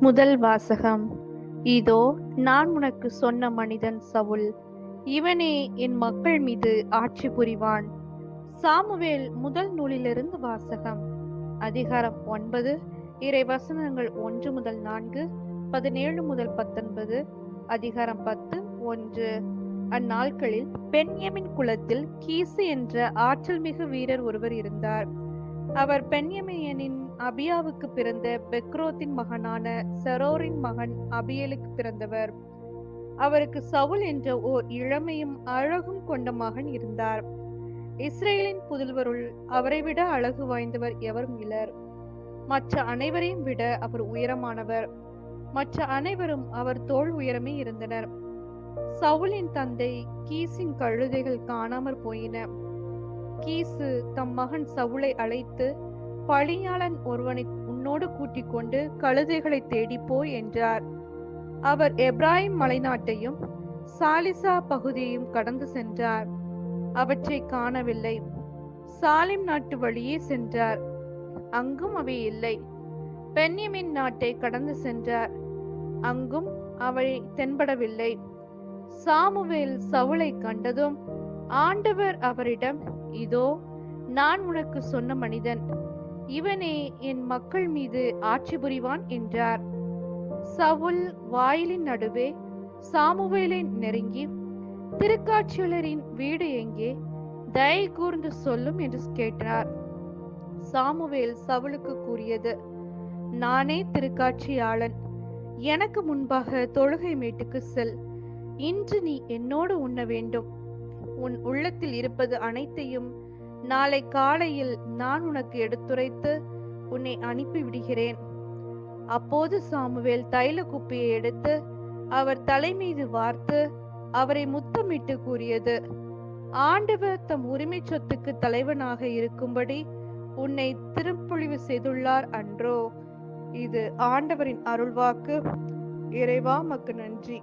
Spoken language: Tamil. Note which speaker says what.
Speaker 1: முதல் வாசகம். இதோ நான் உனக்கு சொன்ன மனிதன் சவுல். இவனே என் மக்கள் மீது ஆட்சி புரிவான். சாமுவேல் முதல் நூலிலிருந்து வாசகம். அதிகாரம் ஒன்பது இறை வசனங்கள் ஒன்று முதல் நான்கு பதினேழு முதல் பத்தொன்பது அதிகாரம் பத்து ஒன்று. அந்நாட்களில் பென்யமின் குலத்தில் கீசு என்ற ஆற்றல் மிகு வீரர் ஒருவர் இருந்தார். அவர் பென்யமியனின் அபியாவுக்கு பிறந்த பெக்ரோத்தின் மகனான செரோரின் மகன் அபியலுக்கு பிறந்தவர். அவருக்கு சவுல் என்ற ஓர் இளமையும் அழகும் கொண்ட மகன் இருந்தார். இஸ்ரேலின் புதல்வருள் அவரை விட அழகு வாய்ந்தவர் எவரும் இலர் மற்ற அனைவரையும் விட அவர் உயரமானவர். மற்ற அனைவரும் அவர் தோல் உயரமே இருந்தனர். சவுலின் தந்தை கீசின் கழுதைகள் காணாமற் போயின. கீசு தம் மகன் சவுளை அழைத்து பழியாளன் ஒருவனை உன்னோடு கூட்டிக் கொண்டு கழுதைகளை தேடிப்போய் என்றார். அவர் எப்ராஹிம் மலைநாட்டையும் சாலிசா பகுதியையும் கடந்து சென்றார். அவற்றை காணவில்லை. சாலிம் நாட்டு வழியே சென்றார். அங்கும் அவை இல்லை. பென்யமின் நாட்டை கடந்து சென்றார். அங்கும் அவை தென்படவில்லை. சாமுவேல் சவுளை கண்டதும் ஆண்டவர் அவரிடம் இதோ நான் உனக்கு சொன்ன மனிதன். இவனே என் மக்கள் மீது ஆட்சி புரிவான் என்றார். சவுல் வாயிலின் நடுவே சாமுவேலை நெருங்கி திருக்காட்சியலரின் வீடு எங்கே? தயை கூர்ந்து சொல்லும் என்று கேட்டார். சாமுவேல் சவுலுக்கு கூறியது நானே திருக்காட்சியாளன். எனக்கு முன்பாக தொழுகை மேட்டுக்கு செல். இன்று நீ என்னோடு உண்ண வேண்டும். உன் உள்ளத்தில் இருப்பது அனைத்தையும் நாளை காலையில் நான் உனக்கு எடுத்துரைத்து உன்னை அனுப்பி விடுகிறேன் அப்போது சாமுவேல் தைல குப்பியை எடுத்து அவர் தலை மீது வார்த்து அவரை முத்தமிட்டு கூறியது ஆண்டவர் தம் உரிமை சொத்துக்கு தலைவனாக இருக்கும்படி உன்னை திருப்பொழிவு செய்துள்ளார் அன்றோ. இது ஆண்டவரின் அருள்வாக்கு. இறைவா மக்கு நன்றி.